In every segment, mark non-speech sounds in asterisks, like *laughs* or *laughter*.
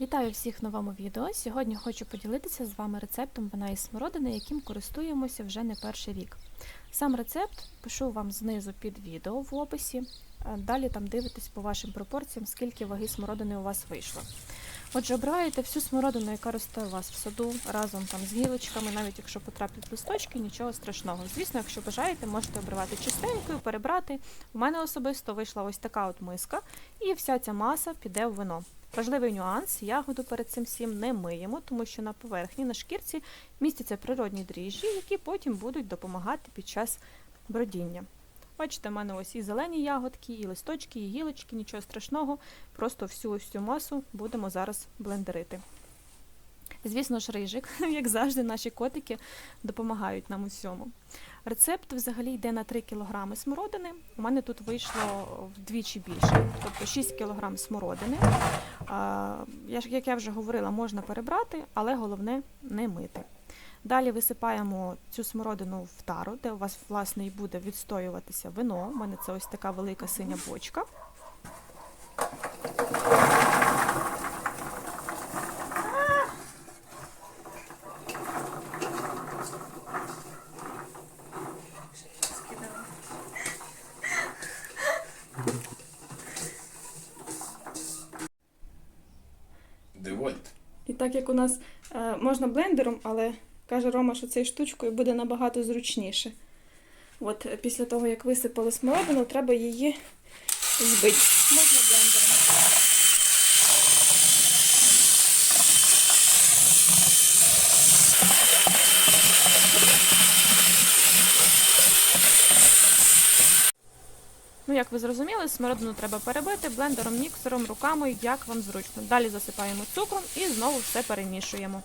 Вітаю всіх в новому відео. Сьогодні хочу поділитися з вами рецептом вина із смородини, яким користуємося вже не перший рік. Сам рецепт пишу вам знизу під відео в описі. Е, Далі там дивитесь по вашим пропорціям, скільки ваги смородини у вас вийшло. Отже, обриваєте всю смородину, яка росте у вас в саду, разом там з гілочками, навіть якщо потраплять листочки, нічого страшного. Звісно, якщо бажаєте, можете обривати чистенькою, перебрати. У мене особисто вийшла ось така от миска, і вся ця маса піде в вино. Важливий нюанс: ягоду перед цим всім не миємо, тому що на поверхні, на шкірці містяться природні дріжджі, які потім будуть допомагати під час бродіння. Бачите, в мене ось і зелені ягодки, і листочки, і гілочки, нічого страшного. Просто всю ось цю масу будемо зараз блендерити. Звісно ж, рижик, *laughs* як завжди, наші котики допомагають нам у всьому. Рецепт взагалі йде на 3 кг смородини. У мене тут вийшло вдвічі більше, тобто 6 кг смородини. Як я вже говорила, можна перебрати, але головне не мити. Далі висипаємо цю смородину в тару, де у вас власне і буде відстоюватися вино. У мене це ось така велика синя бочка. Девольт. І так як у нас е, можна блендером, але каже Рома, що цією штучкою буде набагато зручніше. От е, після того, як висипали смородину, треба її збити. Можна блендером. Ну, як ви зрозуміли, смородину треба перебити блендером, міксером, руками, як вам зручно. Далі засипаємо цукром і знову все перемішуємо.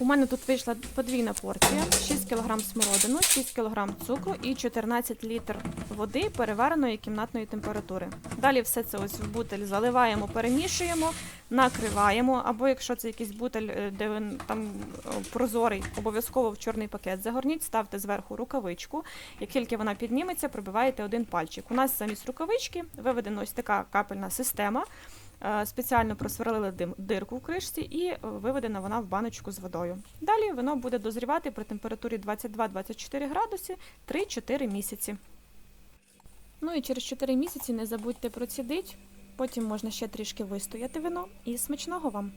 У мене тут вийшла подвійна порція: 6 кг смородину, 6 кг цукру і 14 літр води перевареної кімнатної температури. Далі все це ось в бутель заливаємо, перемішуємо, накриваємо. Або якщо це якийсь бутель, е, де він там е, прозорий, обов'язково в чорний пакет загорніть, ставте зверху рукавичку. Як тільки вона підніметься, пробиваєте один пальчик. У нас замість рукавички виведена ось така капельна система. Е, Спеціально просверлили дим- дирку в кришці і е, виведена вона в баночку з водою. Далі воно буде дозрівати при температурі 22-24 градуси 3-4 місяці. Ну і через 4 місяці не забудьте процідить. Потім можна ще трішки вистояти вино і смачного вам.